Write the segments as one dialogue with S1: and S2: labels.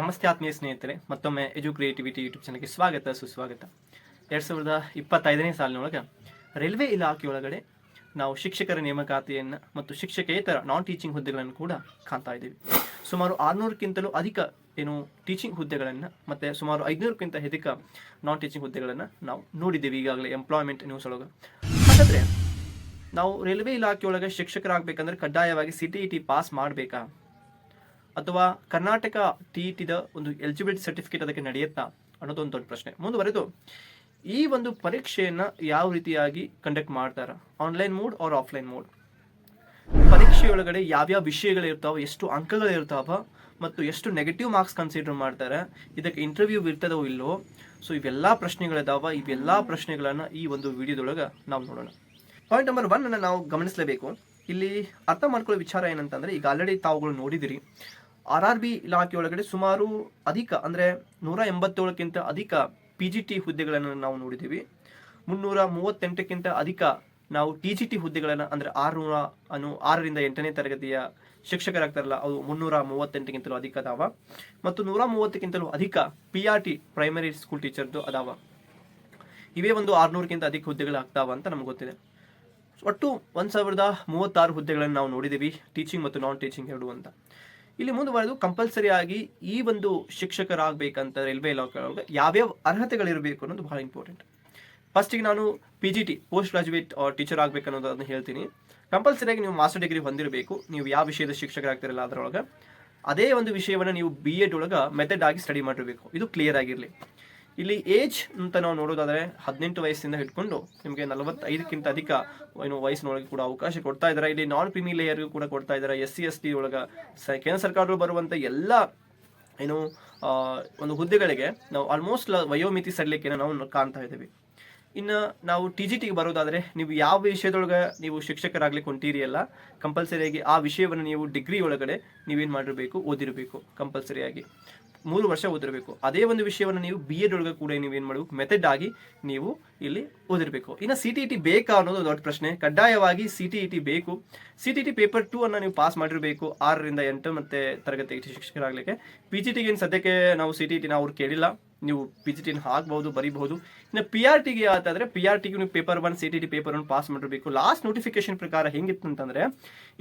S1: ನಮಸ್ತೆ ಆತ್ಮೀಯ ಸ್ನೇಹಿತರೆ, ಮತ್ತೊಮ್ಮೆ ಎಜು ಕ್ರಿಯೇಟಿವಿಟಿ ಯೂಟ್ಯೂಬ್ ಚಾನಲ್ಗೆ ಸ್ವಾಗತ, ಸುಸ್ವಾಗತ. ಎರಡು ಸಾವಿರದ ಇಪ್ಪತ್ತೈದನೇ ಸಾಲಿನೊಳಗೆ ರೈಲ್ವೆ ಇಲಾಖೆಯೊಳಗಡೆ ನಾವು ಶಿಕ್ಷಕರ ನೇಮಕಾತಿಯನ್ನು ಮತ್ತು ಶಿಕ್ಷಕೇತರ ನಾನ್ ಟೀಚಿಂಗ್ ಹುದ್ದೆಗಳನ್ನು ಕೂಡ ಕಾಣ್ತಾ ಇದ್ದೀವಿ. ಸುಮಾರು ಆರುನೂರಕ್ಕಿಂತಲೂ ಅಧಿಕ ಏನು ಟೀಚಿಂಗ್ ಹುದ್ದೆಗಳನ್ನು ಮತ್ತು ಸುಮಾರು ಐದುನೂರಕ್ಕಿಂತ ಅಧಿಕ ನಾನ್ ಟೀಚಿಂಗ್ ಹುದ್ದೆಗಳನ್ನು ನಾವು ನೋಡಿದ್ದೀವಿ ಈಗಾಗಲೇ ಎಂಪ್ಲಾಯ್ಮೆಂಟ್ ನ್ಯೂಸ್ ಒಳಗೆ. ಹಾಗಾದರೆ ನಾವು ರೈಲ್ವೆ ಇಲಾಖೆಯೊಳಗೆ ಶಿಕ್ಷಕರಾಗಬೇಕಂದ್ರೆ ಕಡ್ಡಾಯವಾಗಿ C T E T pass ಮಾಡಬೇಕಾ? ಅಥವಾ ಕರ್ನಾಟಕ ಟಿ ಟಿದ ಒಂದು ಎಲಿಜಿಬಿಲಿಟಿ ಸರ್ಟಿಫಿಕೇಟ್ ಅದಕ್ಕೆ ನಡೆಯುತ್ತಾ ಅನ್ನೋದೊಂದು ದೊಡ್ಡ ಪ್ರಶ್ನೆ. ಮುಂದುವರೆದು, ಈ ಒಂದು ಪರೀಕ್ಷೆಯನ್ನ ಯಾವ ರೀತಿಯಾಗಿ ಕಂಡಕ್ಟ್ ಮಾಡ್ತಾರ? Online mode or offline mode ಪರೀಕ್ಷೆಯೊಳಗಡೆ ಯಾವ್ಯಾವ ವಿಷಯಗಳು ಇರ್ತಾವ, ಎಷ್ಟು ಅಂಕಗಳು ಇರ್ತಾವ ಮತ್ತು ಎಷ್ಟು ನೆಗೆಟಿವ್ ಮಾರ್ಕ್ಸ್ ಕನ್ಸಿಡರ್ ಮಾಡ್ತಾರೆ, ಇದಕ್ಕೆ ಇಂಟರ್ವ್ಯೂ ಇರ್ತದೋ ಇಲ್ಲೋ ಸೊ ಇವೆಲ್ಲ ಪ್ರಶ್ನೆಗಳಿದಾವ, ಇವೆಲ್ಲ ಪ್ರಶ್ನೆಗಳನ್ನ ಈ ಒಂದು ವಿಡಿಯೋದೊಳಗೆ ನಾವು ನೋಡೋಣ. ಪಾಯಿಂಟ್ ನಂಬರ್ ಒನ್ ಅನ್ನ ನಾವು ಗಮನಿಸಲೇಬೇಕು. ಇಲ್ಲಿ ಅರ್ಥ ಮಾಡ್ಕೊಳ್ಳೋ ವಿಚಾರ ಏನಂತಂದ್ರೆ, ಈಗ ಆಲ್ರೆಡಿ ತಾವುಗಳು ನೋಡಿದಿರಿ. ಆರ್ ಆರ್ ಬಿ ಇಲಾಖೆಯೊಳಗಡೆ ಸುಮಾರು ಅಧಿಕ, ಅಂದರೆ ನೂರ ಎಂಬತ್ತೇಳಕ್ಕಿಂತ ಅಧಿಕ ಪಿ ಜಿ ಟಿ ಹುದ್ದೆಗಳನ್ನು ನಾವು ನೋಡಿದ್ದೀವಿ. ಮುನ್ನೂರ ಮೂವತ್ತೆಂಟಕ್ಕಿಂತ ಅಧಿಕ ನಾವು ಟಿ ಜಿ ಟಿ ಹುದ್ದೆಗಳನ್ನು, ಅಂದ್ರೆ ಆರುನೂರ, ಅನು ಆರರಿಂದ ಎಂಟನೇ ತರಗತಿಯ ಶಿಕ್ಷಕರಾಗ್ತಾರಲ್ಲ ಅವು ಮುನ್ನೂರ ಮೂವತ್ತೆಂಟಕ್ಕಿಂತಲೂ ಅಧಿಕ ಅದಾವ. ಮತ್ತು ನೂರ ಮೂವತ್ತಕ್ಕಿಂತಲೂ ಅಧಿಕ P R T primary school ಟೀಚರ್ದು ಅದಾವ. ಇವೇ ಒಂದು ಆರುನೂರಕ್ಕಿಂತ ಅಧಿಕ ಹುದ್ದೆಗಳು ಆಗ್ತಾವ ಅಂತ ನಮ್ಗೆ ಗೊತ್ತಿದೆ. ಒಟ್ಟು ಒಂದು ಸಾವಿರದ ಮೂವತ್ತಾರು ಹುದ್ದೆಗಳನ್ನು ನಾವು ನೋಡಿದ್ದೀವಿ ಟೀಚಿಂಗ್ ಮತ್ತು ನಾನ್ ಟೀಚಿಂಗ್ ಎರಡು ಅಂತ. ಇಲ್ಲಿ ಮುಂದುವರೆದು ಕಂಪಲ್ಸರಿ ಆಗಿ ಈ ಒಂದು ಶಿಕ್ಷಕರಾಗಬೇಕಂತ ರೈಲ್ವೆ ಇಲಾಖೆ ಯಾವ್ಯಾವ ಅರ್ಹತೆಗಳಿರಬೇಕು ಅನ್ನೋದು ಬಹಳ ಇಂಪಾರ್ಟೆಂಟ್ ಫಸ್ಟಿಗೆ ನಾನು P G T post graduate teacher ಆಗಬೇಕು ಅನ್ನೋದನ್ನು ಹೇಳ್ತೀನಿ ಕಂಪಲ್ಸರಿಯಾಗಿ ನೀವು ಮಾಸ್ಟರ್ ಡಿಗ್ರಿ ಹೊಂದಿರಬೇಕು. ನೀವು ಯಾವ ವಿಷಯದ ಶಿಕ್ಷಕರಾಗ್ತಿರಲ್ಲ ಅದರೊಳಗೆ. ಅದೇ ಒಂದು ವಿಷಯವನ್ನು ನೀವು ಬಿ ಎಡ್ ಒಳಗೆ ಮೆಥಡ್ ಆಗಿ ಸ್ಟಡಿ ಮಾಡಿರಬೇಕು. ಇದು ಕ್ಲಿಯರ್ ಆಗಿರಲಿ. ಇಲ್ಲಿ ಏಜ್ ಅಂತ ನಾವು ನೋಡೋದಾದ್ರೆ ಹದಿನೆಂಟು ವಯಸ್ಸಿಂದ ಹಿಡ್ಕೊಂಡು ನಿಮಗೆ ನಲವತ್ತೈದಕ್ಕಿಂತ ಅಧಿಕ ಏನು ವಯಸ್ಸಿನೊಳಗೆ ಕೂಡ ಅವಕಾಶ ಕೊಡ್ತಾ ಇದ್ದಾರೆ. ಇಲ್ಲಿ ನಾನ್ ಕ್ರಿಮಿ ಲೇಯರ್ಗೂ ಕೂಡ ಕೊಡ್ತಾ ಇದ್ದಾರೆ. ಎಸ್ ಸಿ ಎಸ್ ಟಿ ಒಳಗೆ ಕೇಂದ್ರ ಸರ್ಕಾರಗಳು ಬರುವಂಥ ಎಲ್ಲ ಏನು ಒಂದು ಹುದ್ದೆಗಳಿಗೆ ನಾವು ಆಲ್ಮೋಸ್ಟ್ ವಯೋಮಿತಿ ಸಡಿಲಿಕ್ಕೆ ನಾವು ಕಾಣ್ತಾ ಇದ್ದೀವಿ. ಇನ್ನು ನಾವು ಟಿ ಜಿ ಟಿಗೆ ಬರೋದಾದರೆ ನೀವು ಯಾವ ವಿಷಯದೊಳಗೆ ನೀವು ಶಿಕ್ಷಕರಾಗ್ಲಿಕ್ಕೆ ಹೊಂಟಿರಿ ಅಲ್ಲ ಕಂಪಲ್ಸರಿಯಾಗಿ ಆ ವಿಷಯವನ್ನು ನೀವು ಡಿಗ್ರಿ ಒಳಗಡೆ ನೀವೇನು ಮಾಡಿರಬೇಕು, ಓದಿರಬೇಕು, ಕಂಪಲ್ಸರಿಯಾಗಿ. ಮೂರು ವರ್ಷ ಓದಿರಬೇಕು. ಅದೇ ಒಂದು ವಿಷಯವನ್ನು ನೀವು ಬಿ ಎಡ್ ಒಳಗೆ ಕೂಡ ಏನು ಮಾಡಬೇಕು? ಮೆಥಡ್ ಆಗಿ ನೀವು ಇಲ್ಲಿ ಓದಿರಬೇಕು. ಇನ್ನು ಸಿ ಟಿ ಟಿ ಬೇಕಾ ಅನ್ನೋದು ದೊಡ್ಡ ಪ್ರಶ್ನೆ. ಕಡ್ಡಾಯವಾಗಿ ಸಿ ಟಿ ಟಿ ಬೇಕು. C T T paper two ಅನ್ನು ನೀವು ಪಾಸ್ ಮಾಡಿರಬೇಕು. ಆರರಿಂದ ಎಂಟು ಮತ್ತೆ ತರಗತಿ ಶಿಕ್ಷಕರಾಗಲಿಕ್ಕೆ. ಪಿ ಜಿ ಟಿಗೆ ಸದ್ಯಕ್ಕೆ ನಾವು ಸಿ ಟಿ ಟಿನ ಅವ್ರು ಕೇಳಿಲ್ಲ. ನೀವು ಪಿ ಜಿ ಟಿನ ಹಾಕ್ಬಹುದು, ಬರೀಬಹುದು. ಇನ್ನು ಪಿ ಆರ್ ಟಿಗೆ ಆತಾದ್ರೆ ಪಿ ಆರ್ ಟಿಗೆ ನೀವು paper one C T T paper one pass ಮಾಡಿರಬೇಕು ಲಾಸ್ಟ್ ನೋಟಿಫಿಕೇಶನ್ ಪ್ರಕಾರ ಹೆಂಗಿತ್ತು ಅಂತಂದ್ರೆ,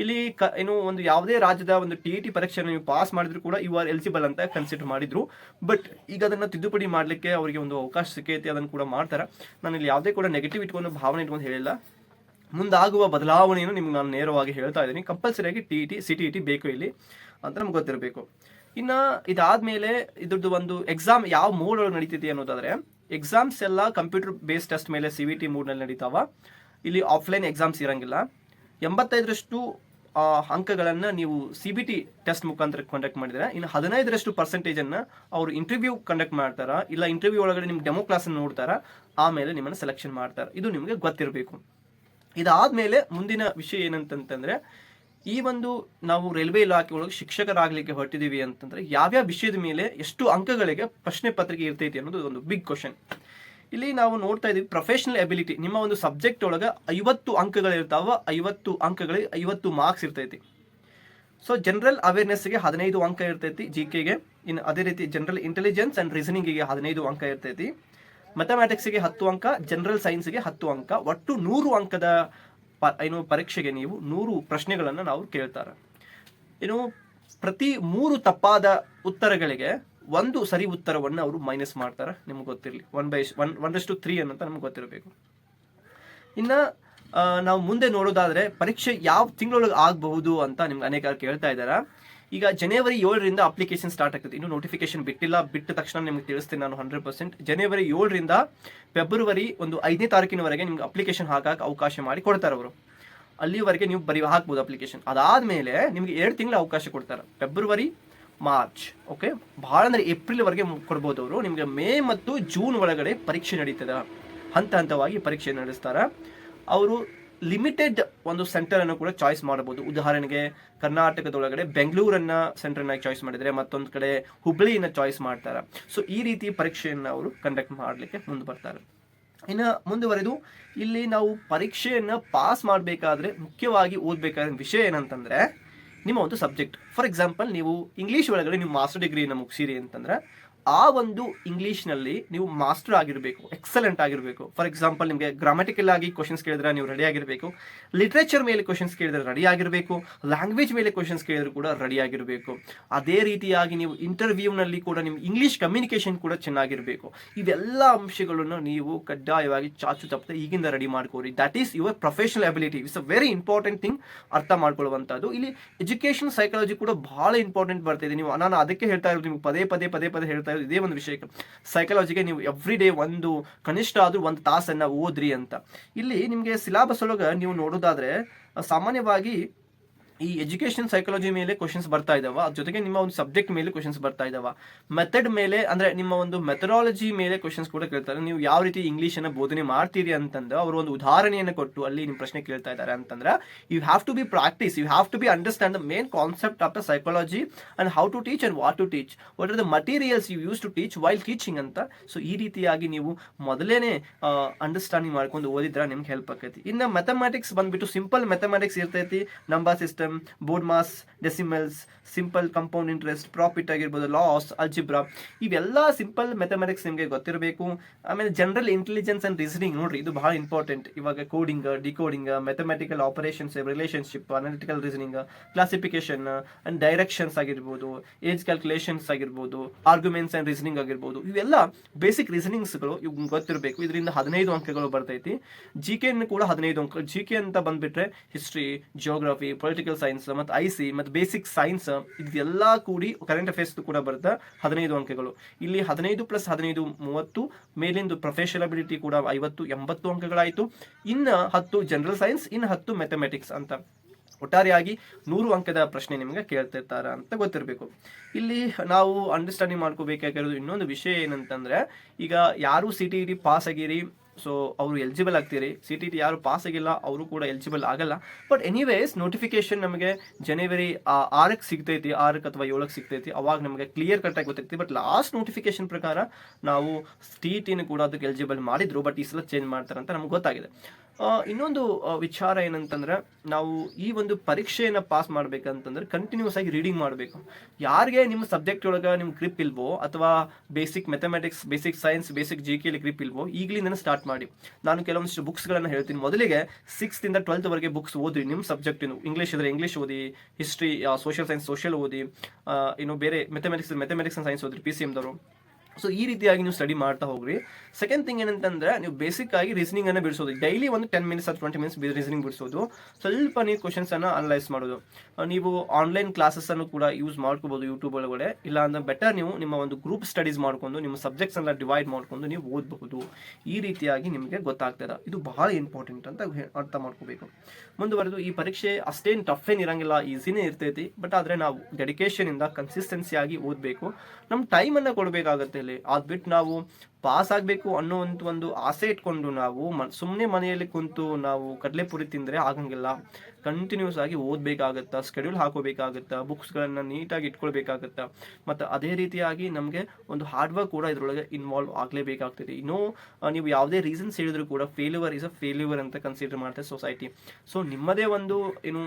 S1: ಇಲ್ಲಿ ಕ ಏನು ಒಂದು ಯಾವುದೇ ರಾಜ್ಯದ ಒಂದು ಟಿ ಟಿ ಪರೀಕ್ಷೆಯನ್ನು ನೀವು ಪಾಸ್ ಮಾಡಿದ್ರು ಕೂಡ ಯು ಆರ್ ಎಲಿಜಿಬಲ್ ಅಂತ ಕನ್ಸಿಡರ್ ಮಾಡಿದ್ರು. ಬಟ್ ಈಗ ಅದನ್ನ ತಿದ್ದುಪಡಿ ಮಾಡಲಿಕ್ಕೆ ಅವರಿಗೆ ಒಂದು ಅವಕಾಶ ಸಿಕ್ಕೈತಿ, ಅದನ್ನು ಕೂಡ ಮಾಡ್ತಾರೆ. ನಾನು ಇಲ್ಲಿ ಯಾವುದೇ ಕೂಡ ನೆಗೆಟಿವ್ ಇಟ್ಕೊಂಡು ಭಾವನೆ ಇಟ್ಕೊಂಡು ಹೇಳಿಲ್ಲ. ಮುಂದಾಗುವ ಬದಲಾವಣೆಯನ್ನು ನಿಮ್ಗೆ ನಾನು ನೇರವಾಗಿ ಹೇಳ್ತಾ ಇದ್ದೀನಿ. ಕಂಪಲ್ಸರಿಯಾಗಿ T T C T T ಬೇಕು ಇಲ್ಲಿ ಅಂತ ನಮ್ಗೆ ಗೊತ್ತಿರಬೇಕು. ಇನ್ನು ಇದಾದ್ಮೇಲೆ ಇದ್ರದ್ದು ಒಂದು ಎಕ್ಸಾಮ್ ಯಾವ ಮೋಡ್ ಒಳಗೆ ನಡೀತಿದೆ ಅನ್ನೋದಾದ್ರೆ ಎಕ್ಸಾಮ್ಸ್ ಎಲ್ಲ ಕಂಪ್ಯೂಟರ್ ಬೇಸ್ ಟೆಸ್ಟ್ ಮೇಲೆ ಸಿ ವಿ ಟಿ ಮೂಡ್ನಲ್ಲಿ ನಡೀತಾವ. ಇಲ್ಲಿ ಆಫ್ಲೈನ್ ಎಕ್ಸಾಮ್ಸ್ ಇರಂಗಿಲ್ಲ. ಎಂಬತ್ತೈದರಷ್ಟು ಅಂಕಗಳನ್ನು ನೀವು ಸಿ ಬಿ ಟಿ ಟೆಸ್ಟ್ ಮುಖಾಂತರ ಕಂಡಕ್ಟ್ ಮಾಡಿದರೆ, ಇನ್ನು ಹದಿನೈದರಷ್ಟು ಪರ್ಸೆಂಟೇಜನ್ನು ಅವರು ಇಂಟರ್ವ್ಯೂ ಕಂಡಕ್ಟ್ ಮಾಡ್ತಾರ, ಇಲ್ಲ ಇಂಟರ್ವ್ಯೂ ಒಳಗಡೆ ನಿಮ್ಗೆ ಡೆಮೋ ಕ್ಲಾಸ್ ನೋಡ್ತಾರೆ, ಆಮೇಲೆ ನಿಮ್ಮನ್ನು ಸೆಲೆಕ್ಷನ್ ಮಾಡ್ತಾರೆ. ಇದು ನಿಮಗೆ ಗೊತ್ತಿರಬೇಕು. ಇದಾದ್ಮೇಲೆ ಮುಂದಿನ ವಿಷಯ ಏನಂತಂತಂದ್ರೆ ಈ ಒಂದು ನಾವು ರೈಲ್ವೆ ಇಲಾಖೆ ಒಳಗೆ ಶಿಕ್ಷಕರಾಗಲಿಕ್ಕೆ ಹೊರಟಿದ್ದೀವಿ ಅಂತಂದ್ರೆ ಯಾವ್ಯಾವ ವಿಷಯದ ಮೇಲೆ ಎಷ್ಟು ಅಂಕಗಳಿಗೆ ಪ್ರಶ್ನೆ ಪತ್ರಿಕೆ ಇರ್ತೈತಿ ಅನ್ನೋದು ಒಂದು ಬಿಗ್ ಕ್ವಶನ್ ಇಲ್ಲಿ ನಾವು ನೋಡ್ತಾ ಇದೀವಿ ಪ್ರೊಫೆಷನಲ್ ಎಬಿಲಿಟಿ ನಿಮ್ಮ ಒಂದು ಸಬ್ಜೆಕ್ಟ್ ಒಳಗೆ ಐವತ್ತು ಅಂಕಗಳಿರ್ತಾವ, ಐವತ್ತು ಅಂಕಗಳಿಗೆ ಐವತ್ತು ಮಾರ್ಕ್ಸ್ ಇರ್ತೈತಿ. ಸೊ ಜನರಲ್ ಅವೇರ್ನೆಸ್ಗೆ ಹದಿನೈದು ಅಂಕ ಇರ್ತೈತಿ ಜಿ ಕೆಗೆ ಇನ್ನು ಅದೇ ರೀತಿ ಜನರಲ್ ಇಂಟೆಲಿಜೆನ್ಸ್ ಅಂಡ್ ರೀಸನಿಂಗಿಗೆ ಹದಿನೈದು ಅಂಕ ಇರ್ತೈತಿ. ಮ್ಯಾಥಮ್ಯಾಟಿಕ್ಸ್ಗೆ ಹತ್ತು ಅಂಕ ಜನರಲ್ ಸೈನ್ಸ್ಗೆ ಹತ್ತು ಅಂಕ, ಒಟ್ಟು ನೂರು ಅಂಕದ ಪ- ಏನು ಪರೀಕ್ಷೆಗೆ ನೀವು ನೂರು ಪ್ರಶ್ನೆಗಳನ್ನು ನಾವು ಕೇಳ್ತಾರೆ. ಏನು ಪ್ರತಿ ಮೂರು ತಪ್ಪಾದ ಉತ್ತರಗಳಿಗೆ ಒಂದು ಸರಿ ಉತ್ತರವನ್ನು ಅವರು ಮೈನಸ್ ಮಾಡ್ತಾರೆ, ನಿಮ್ಗೆ ಗೊತ್ತಿರಲಿ. ಒನ್ ಬೈ ಒನ್ ಒಂದಷ್ಟು ತ್ರೀ ಅನ್ನಂತ ನಮ್ಗೆ ಗೊತ್ತಿರಬೇಕು. ಇನ್ನು ನಾವು ಮುಂದೆ ನೋಡೋದಾದರೆ ಪರೀಕ್ಷೆ ಯಾವ ತಿಂಗಳೊಳಗೆ ಆಗಬಹುದು ಅಂತ ನಿಮ್ಗೆ ಅನೇಕ ಕೇಳ್ತಾ ಇದ್ದಾರ. ಈಗ ಜನವರಿ ಏಳರಿಂದ ಅಪ್ಲಿಕೇಶನ್ ಸ್ಟಾರ್ಟ್ ಆಗ್ತದೆ. ಇನ್ನು ನೋಟಿಫಿಕೇಶನ್ ಬಿಟ್ಟಿಲ್ಲ. ಬಿಟ್ಟ ತಕ್ಷಣ ನಿಮ್ಗೆ ತಿಳಿಸ್ತೀನಿ ನಾನು ಹಂಡ್ರೆಡ್ ಪರ್ಸೆಂಟ್ ಜನವರಿ ಏಳರಿಂದ ಫೆಬ್ರವರಿ ಒಂದು ಐದನೇ ತಾರೀಕಿನವರೆಗೆ ನಿಮ್ಗೆ ಅಪ್ಲಿಕೇಶನ್ ಹಾಕಕ್ಕೆ ಅವಕಾಶ ಮಾಡಿ ಕೊಡ್ತಾರೆ ಅವರು. ಅಲ್ಲಿವರೆಗೆ ನೀವು ಬರೀ ಹಾಕ್ಬೋದು ಅಪ್ಲಿಕೇಶನ್ ಅದಾದ್ಮೇಲೆ ನಿಮ್ಗೆ ಎರಡು ತಿಂಗಳ ಅವಕಾಶ ಕೊಡ್ತಾರೆ. ಫೆಬ್ರವರಿ ಮಾರ್ಚ್ ಓಕೆ ಭಾಳ ಅಂದರೆ ಏಪ್ರಿಲ್ ವರೆಗೆ ಕೊಡ್ಬೋದು ಅವರು. ನಿಮ್ಗೆ ಮೇ ಮತ್ತು ಜೂನ್ ಒಳಗಡೆ ಪರೀಕ್ಷೆ ನಡೀತದ. ಹಂತ ಹಂತವಾಗಿ ಪರೀಕ್ಷೆ ನಡೆಸ್ತಾರೆ. ಅವರು ಲಿಮಿಟೆಡ್ ಒಂದು ಸೆಂಟರ್ ಅನ್ನು ಕೂಡ ಚಾಯ್ಸ್ ಮಾಡಬಹುದು. ಉದಾಹರಣೆಗೆ ಕರ್ನಾಟಕದೊಳಗಡೆ ಬೆಂಗಳೂರನ್ನ ಸೆಂಟರ್ ಅನ್ನ ಚಾಯ್ಸ್ ಮಾಡಿದ್ರೆ ಮತ್ತೊಂದು ಕಡೆ ಹುಬ್ಳಿಯನ್ನ ಚಾಯ್ಸ್ ಮಾಡ್ತಾರೆ. ಸೊ ಈ ರೀತಿ ಪರೀಕ್ಷೆಯನ್ನ ಅವರು ಕಂಡಕ್ಟ್ ಮಾಡಲಿಕ್ಕೆ ಮುಂದೆ ಬರ್ತಾರೆ. ಇನ್ನು ಮುಂದುವರೆದು ಇಲ್ಲಿ ನಾವು ಪರೀಕ್ಷೆಯನ್ನು ಪಾಸ್ ಮಾಡಬೇಕಾದ್ರೆ ಮುಖ್ಯವಾಗಿ ಓದಬೇಕಾದ ವಿಷಯ ಏನಂತಂದ್ರೆ ನಿಮ್ಮ ಒಂದು ಸಬ್ಜೆಕ್ಟ್ ಫಾರ್ ಎಕ್ಸಾಂಪಲ್ ನೀವು ಇಂಗ್ಲೀಷ್ ಒಳಗಡೆ ನೀವು ಮಾಸ್ಟರ್ ಡಿಗ್ರಿಯನ್ನು ಮುಗಿಸಿರಿ ಅಂತಂದ್ರೆ ಆ ಒಂದು ಇಂಗ್ಲೀಷ್ನಲ್ಲಿ ನೀವು ಮಾಸ್ಟರ್ ಆಗಿರಬೇಕು ಎಕ್ಸಲೆಂಟ್ ಆಗಿರಬೇಕು. ಫಾರ್ ಎಕ್ಸಾಂಪಲ್ ನಿಮಗೆ ಗ್ರಾಮಟಿಕಲ್ ಆಗಿ ಕ್ವಶನ್ಸ್ ಕೇಳಿದ್ರೆ ನೀವು ರೆಡಿ ಆಗಿರಬೇಕು. ಲಿಟ್ರೇಚರ್ ಮೇಲೆ ಕ್ವಶನ್ಸ್ ಕೇಳಿದ್ರೆ ರೆಡಿ ಆಗಿರಬೇಕು. ಲ್ಯಾಂಗ್ವೇಜ್ ಮೇಲೆ ಕ್ವಶನ್ಸ್ ಕೇಳಿದ್ರು ಕೂಡ ರೆಡಿ ಆಗಿರಬೇಕು. ಅದೇ ರೀತಿಯಾಗಿ ನೀವು ಇಂಟರ್ವ್ಯೂನಲ್ಲಿ ಕೂಡ ನಿಮ್ಮ ಇಂಗ್ಲೀಷ್ ಕಮ್ಯುನಿಕೇಷನ್ ಕೂಡ ಚೆನ್ನಾಗಿರಬೇಕು. ಇದೆಲ್ಲ ಅಂಶಗಳನ್ನು ನೀವು ಕಡ್ಡಾಯವಾಗಿ ಚಾಚು ತಪ್ಪದೆ ಈಗಿಂದ ready ಮಾಡ್ಕೋರಿ that is your professional ability it's a very important thing ಅರ್ಥ ಮಾಡ್ಕೊಳ್ಳುವಂಥದ್ದು. ಇಲ್ಲಿ ಎಜುಕೇಷನ್ ಸೈಕಾಲಜಿ ಕೂಡ ಬಹಳ ಇಂಪಾರ್ಟೆಂಟ್ ಬರ್ತಿದೆ. ನೀವು ನಾನು ಅದಕ್ಕೆ ಹೇಳ್ತಾ ಇರೋದು ನಿಮ್ಗೆ ಪದೇ ಪದೇ ಪದೇ ಪದೇ ಹೇಳ್ತಾ ಇದೇ ಒಂದು ವಿಷಯಕ್ಕೆ. ಸೈಕಾಲಜಿಗೆ ನೀವು ಎವ್ರಿ ಡೇ ಒಂದು ಕನಿಷ್ಠ ಆದರೂ ಒಂದು ತಾಸನ್ನ ಓದ್ರಿ ಅಂತ. ಇಲ್ಲಿ ನಿಮಗೆ ಸಿಲಾಬಸ್ ಒಳಗೆ ನೀವು ನೋಡೋದಾದ್ರೆ, ಸಾಮಾನ್ಯವಾಗಿ ಈ ಎಜುಕೇಶನ್ ಸೈಕಾಲಜಿ ಮೇಲೆ ಕ್ವಶನ್ಸ್ ಬರ್ತಾ ಇದಾವ. ಅದ್ರ ಜೊತೆಗೆ ನಿಮ್ಮ ಒಂದು ಸಬ್ಜೆಕ್ಟ್ ಮೇಲೆ ಕ್ವಶನ್ಸ್ ಬರ್ತಾ ಇದಾವ. ಮೆಥಡ್ ಮೇಲೆ, ಅಂದ್ರೆ ನಿಮ್ಮ ಒಂದು ಮೆಥಡಾಲಜಿ ಮೇಲೆ ಕ್ವಶನ್ಸ್ ಕೂಡ ಕೇಳ್ತಾರೆ. ನೀವು ಯಾವ ರೀತಿ ಇಂಗ್ಲಿಷ್ ಅನ್ನ ಬೋಧನೆ ಮಾಡ್ತೀರಿ ಅಂತಂದ್ರೆ ಅವರು ಒಂದು ಉದಾಹರಣೆಯನ್ನು ಕೊಟ್ಟು ಅಲ್ಲಿ ನಿಮ್ಮ ಪ್ರಶ್ನೆ ಕೇಳ್ತಾ ಇದ್ದಾರೆ ಅಂತಂದ್ರೆ you have to be practice you have to be understand the main concept of the psychology and how to teach and what to teach what are the materials you use to teach while teaching ಅಂತ. So ಈ ರೀತಿಯಾಗಿ ನೀವು ಮೊದಲೇನೆ understanding ಮಾಡ್ಕೊಂಡು ಓದಿದ್ರೆ ನಿಮ್ಗೆ help ಆಕೈತಿ. ಇನ್ನು mathematics ಬಂದ್ಬಿಟ್ಟು ಸಿಂಪಲ್ ಮೆಥಮ್ಯಾಟಿಕ್ಸ್ ಇರ್ತೈತಿ. Number system BODMAS decimals, simple compound interest, profit ಆಗಿರ್ಬೋದು, ಲಾಸ್, ಅಲ್ಜಿಬ್ರಾ, ಇವೆಲ್ಲ ಸಿಂಪಲ್ ಮೆಥಮೆಟಿಕ್ಸ್ ನಿಮಗೆ ಗೊತ್ತಿರಬೇಕು. ಆಮೇಲೆ ಜನರಲ್ ಇಂಟೆಲಿಜೆನ್ಸ್ ಅಂಡ್ ರೀಸನಿಂಗ್ ನೋಡ್ರಿ, ಇದು ಬಹಳ ಇಂಪಾರ್ಟೆಂಟ್ ಇವಾಗ coding decoding mathematical operations relationship analytical reasoning classification and directions ಆಗಿರ್ಬೋದು ಏಜ್ ಕ್ಯಾಲ್ಕುಲೇಷನ್ಸ್ ಆಗಿರ್ಬೋದು ಆರ್ಗ್ಯುಮೆಂಟ್ಸ್ ಅಂಡ್ ರೀಸನಿಂಗ್ ಆಗಿರ್ಬೋದು, ಇವೆಲ್ಲ ಬೇಸಿಕ್ ರೀಸನಿಂಗ್ಸ್ಗಳು ಇವ್ ಗೊತ್ತಿರಬೇಕು. ಇದರಿಂದ ಹದಿನೈದು ಅಂಕಗಳು ಬರ್ತೈತಿ. ಜಿ ಕೆ ಕೂಡ ಹದಿನೈದು ಅಂಕ ಜಿ ಕೆ ಅಂತ ಬಂದ್ಬಿಟ್ರೆ ಹಿಸ್ಟ್ರಿ ಜಿಯೋಗ್ರಫಿ ಪೊಲಿಟಿಕಲ್ ಸೈನ್ಸ್ ಮತ್ತು ಐ ಸಿ ಮತ್ತು ಬೇಸಿಕ್ ಸೈನ್ಸ್ ಇದೆಲ್ಲ ಕೂಡಿ ಕರೆಂಟ್ ಅಫೇರ್ಸ್ ಕೂಡ ಬರುತ್ತೆ ಹದಿನೈದು ಅಂಕಗಳು. ಇಲ್ಲಿ ಹದಿನೈದು ಪ್ಲಸ್ ಹದಿನೈದು ಮೂವತ್ತು, ಮೇಲಿಂದು ಪ್ರೊಫೆಷನಲ್ ಅಬಿಲಿಟಿ ಕೂಡ ಐವತ್ತು, ಎಂಬತ್ತು ಅಂಕಗಳಾಯಿತು. ಇನ್ನು ಹತ್ತು ಜನರಲ್ ಸೈನ್ಸ್ ಇನ್ನು ಹತ್ತು ಮ್ಯಾಥಮೆಟಿಕ್ಸ್ ಅಂತ. ಒಟ್ಟಾರೆಯಾಗಿ ನೂರು ಅಂಕದ ಪ್ರಶ್ನೆ ನಿಮಗೆ ಕೇಳ್ತಿರ್ತಾರ ಅಂತ ಗೊತ್ತಿರಬೇಕು. ಇಲ್ಲಿ ನಾವು ಅಂಡರ್ಸ್ಟ್ಯಾಂಡಿಂಗ್ ಮಾಡ್ಕೋಬೇಕಾಗಿರೋದು ಇನ್ನೊಂದು ವಿಷಯ ಏನಂತಂದ್ರೆ, ಈಗ ಯಾರು C T E T pass ಆಗಿರಿ ಸೊ ಅವರು ಎಲಿಜಿಬಲ್ ಆಗ್ತೀರಿ. ಸಿ ಟಿ ಟಿ ಯಾರು ಪಾಸ್ ಆಗಿಲ್ಲ, ಅವರು ಕೂಡ ಎಲಿಜಿಬಲ್ ಆಗಲ್ಲ. ಬಟ್ ಎನಿವೇಸ್ ನೋಟಿಫಿಕೇಶನ್ ನಮಗೆ ಜನವರಿ ಆರಕ್ಕೆ ಸಿಗ್ತೈತಿ, ಆರಕ್ಕೆ ಅಥವಾ ಏಳಕ್ಕೆ ಸಿಗ್ತೈತಿ. ಅವಾಗ ನಮಗೆ ಕ್ಲಿಯರ್ ಕಟ್ ಆಗಿ ಗೊತ್ತೈತಿ ಬಟ್ ಲಾಸ್ಟ್ ನೋಟಿಫಿಕೇಶನ್ ಪ್ರಕಾರ ನಾವು ಟಿ ಟಿನ ಕೂಡ ಅದಕ್ಕೆ ಎಲಿಜಿಬಲ್ ಮಾಡಿದ್ರು. ಬಟ್ ಈ ಸಲ ಚೇಂಜ್ ಮಾಡ್ತಾರೆ ಅಂತ ನಮ್ಗೆ ಗೊತ್ತಾಗಿದೆ. ಇನ್ನೊಂದು ವಿಚಾರ ಏನಂತಂದ್ರೆ, ನಾವು ಈ ಒಂದು ಪರೀಕ್ಷೆಯನ್ನು ಪಾಸ್ ಮಾಡ್ಬೇಕಂತಂದ್ರೆ ಕಂಟಿನ್ಯೂಸ್ ಆಗಿ ರೀಡಿಂಗ್ ಮಾಡಬೇಕು. ಯಾರಿಗೆ ನಿಮ್ಮ ಸಬ್ಜೆಕ್ಟ್ ಒಳಗೆ ನಿಮ್ಮ ಗ್ರಿಪ್ ಇಲ್ವೋ, ಅಥವಾ basic mathematics basic science basic G K grip ಇಲ್ವೋ ಈಗಲಿಂದ ಸ್ಟಾರ್ಟ್ ಮಾಡಿ. ನಾನು ಕೆಲವೊಂದಿಷ್ಟು ಬುಕ್ಸ್ಗಳನ್ನು ಹೇಳ್ತೀನಿ. ಮೊದಲಿಗೆ ಸಿಕ್ಸ್ತಿಂದ ಟ್ವೆಲ್ತ್ ವರೆಗೆ ಬುಕ್ಸ್ ಓದಿ ನಿಮ್ಮ ಸಬ್ಜೆಕ್ಟ್ ಇಂಗ್ಲೀಷ್ ಇದ್ರೆ ಇಂಗ್ಲೀಷ್ ಓದಿ ಹಿಸ್ಟ್ರಿ ಸೋಷಿಯಲ್ ಸೈನ್ಸ್ ಸೋಷಿಯಲ್ ಓದಿ ಇನ್ನು ಬೇರೆ ಮೆಥಮೆಟಿಕ್ಸ್ ಮೆಥಮೆಟಿಕ್ಸ್ ಸೈನ್ಸ್ ಓದಿ ಪಿ ಸಿ ಎಮ್ದವರು ಸೊ ಈ ರೀತಿಯಾಗಿ ನೀವು ಸ್ಟಡಿ ಮಾಡ್ತಾ ಹೋಗ್ರಿ. ಸೆಕೆಂಡ್ ಥಿಂಗ್ ಏನಂತಂದ್ರೆ, ನೀವು ಬೇಸಿಕ್ ಆಗಿ ರೀಸನಿಂಗ್ ಅನ್ನ ಬಿಡಿಸೋದು. ಡೈಲಿ ಒಂದು ಟೆನ್ ಮಿನಿಟ್ಸ್ ಅಥವಾ ಟ್ವೆಂಟಿ ಮಿನಿಟ್ಸ್ ರೀಸನಿಂಗ್ ಬಿಡಿಸೋದು. ಸ್ವಲ್ಪ ನೀವು ಕ್ವಶನ್ಸ್ ಅನ್ನ ಅನಲೈಸ್ ಮಾಡೋದು. ನೀವು ಆನ್ಲೈನ್ ಕ್ಲಾಸಸ್ ಅನ್ನು ಕೂಡ ಯೂಸ್ ಮಾಡ್ಕೋಬಹುದು ಯೂಟ್ಯೂಬ್ ಒಳಗಡೆ. ಇಲ್ಲ ಅಂದ್ರೆ ಬೆಟರ್ ನೀವು ನಿಮ್ಮ ಒಂದು ಗ್ರೂಪ್ ಸ್ಟಡೀಸ್ ಮಾಡ್ಕೊಂಡು, ನಿಮ್ಮ ಸಬ್ಜೆಕ್ಟ್ಸ್ ಎಲ್ಲ ಡಿವೈಡ್ ಮಾಡ್ಕೊಂಡು ನೀವು ಓದಬಹುದು. ಈ ರೀತಿಯಾಗಿ ನಿಮಗೆ ಗೊತ್ತಾಗ್ತದೆ ಇದು. ಬಹಳ ಇಂಪಾರ್ಟೆಂಟ್ ಅಂತ ಅರ್ಥ ಮಾಡ್ಕೋಬೇಕು. ಮುಂದುವರೆದು, ಈ ಪರೀಕ್ಷೆ ಅಷ್ಟೇನು ಟಫ್ ಏನು ಇರಂಗಿಲ್ಲ. ಈಸಿನೇ ಇರ್ತೈತಿ. ಬಟ್ ಆದರೆ ನಾವು ಡೆಡಿಕೇಶನ್ ಇಂದ ಕನ್ಸಿಸ್ಟೆನ್ಸಿ ಆಗಿ ಓದಬೇಕು. ನಮ್ಮ ಟೈಮನ್ನು ಕೊಡಬೇಕಾಗತ್ತೆ ಇಲ್ಲಿ ಅದ್ ಬಿಟ್ಟು ನಾವು ಪಾಸ್ ಆಗಬೇಕು ಅನ್ನೋಂಥ ಒಂದು ಆಸೆ ಇಟ್ಕೊಂಡು ನಾವು ಸುಮ್ಮನೆ ಮನೆಯಲ್ಲಿ ಕುಂತು ನಾವು ಕಡಲೆಪುರಿ ತಿಂದರೆ ಆಗಂಗಿಲ್ಲ. ಕಂಟಿನ್ಯೂಸ್ ಆಗಿ ಓದಬೇಕಾಗತ್ತಾ ಸ್ಕೆಡ್ಯೂಲ್ ಹಾಕೋಬೇಕಾಗತ್ತಾ ಬುಕ್ಸ್ಗಳನ್ನು ನೀಟಾಗಿ ಇಟ್ಕೊಳ್ಬೇಕಾಗತ್ತಾ. ಮತ್ತು ಅದೇ ರೀತಿಯಾಗಿ ನಮಗೆ ಒಂದು ಹಾರ್ಡ್ ವರ್ಕ್ ಕೂಡ ಇದರೊಳಗೆ ಇನ್ವಾಲ್ವ್ ಆಗಲೇಬೇಕಾಗ್ತದೆ. ಇನ್ನೂ ನೀವು ಯಾವುದೇ ರೀಸನ್ಸ್ ಹೇಳಿದ್ರು ಕೂಡ ಫೇಲ್ಯೂವರ್ ಇಸ್ ಅ ಫೇಲ್ಯೂವರ್ ಅಂತ ಕನ್ಸಿಡರ್ ಮಾಡ್ತಾರೆ ಸೊಸೈಟಿ ಸೊ ನಿಮ್ಮದೇ ಒಂದು ಏನು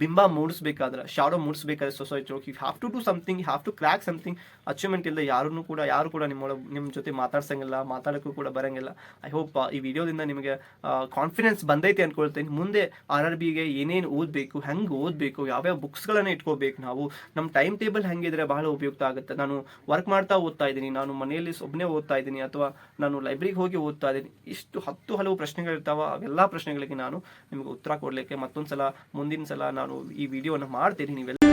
S1: ಬಿಂಬ ಮೂಡಿಸ್ಬೇಕಾದ್ರೆ shadow ಮೂಡಿಸ್ಬೇಕಾದ್ರೆ society you have to do something have to crack something achievement ಇಲ್ಲ ಯಾರೂ ಕೂಡ, ಯಾರು ಕೂಡ ನಿಮ್ಮೊಳಗೆ ನಿಮ್ಮ ಜೊತೆ ಮಾತಾಡ್ಸಂಗಿಲ್ಲ, ಮಾತಾಡೋಕ್ಕೂ ಕೂಡ ಬರಂಗಿಲ್ಲ. ಐ ಹೋಪ್ ಈ ವಿಡಿಯೋದಿಂದ ನಿಮಗೆ ಕಾನ್ಫಿಡೆನ್ಸ್ ಬಂದೈತೆ ಅಂದ್ಕೊಳ್ತೀನಿ ಮುಂದೆ ಆರ್ ಆರ್ ಬಿಗೆ ಏನೇನು ಓದಬೇಕು, ಹೆಂಗೆ ಓದಬೇಕು, ಯಾವ್ಯಾವ ಬುಕ್ಸ್ಗಳನ್ನು ಇಟ್ಕೋಬೇಕು ನಾವು ನಮ್ಮ ಟೈಮ್ ಟೇಬಲ್ ಹೆಂಗಿದ್ರೆ ಬಹಳ ಉಪಯುಕ್ತ ಆಗುತ್ತೆ. ನಾನು ವರ್ಕ್ ಮಾಡ್ತಾ ಓದ್ತಾ ಇದ್ದೀನಿ, ನಾನು ಮನೆಯಲ್ಲಿ ಒಬ್ಬನೇ ಓದ್ತಾ ಇದ್ದೀನಿ, ಅಥವಾ ನಾನು ಲೈಬ್ರರಿಗೆ ಹೋಗಿ ಓದ್ತಾ ಇದ್ದೀನಿ. ಇಷ್ಟು ಹತ್ತು ಹಲವು ಪ್ರಶ್ನೆಗಳಿರ್ತಾವ, ಅವೆಲ್ಲ ಪ್ರಶ್ನೆಗಳಿಗೆ ನಾನು ನಿಮಗೆ ಉತ್ತರ ಕೊಡಲಿಕ್ಕೆ ಮತ್ತೊಂದು ಸಲ ಮುಂದಿನ ಸಲ ನಾನು ಈ ವಿಡಿಯೋನ ಮಾಡ್ತೀನಿ ನೀವೆಲ್ಲ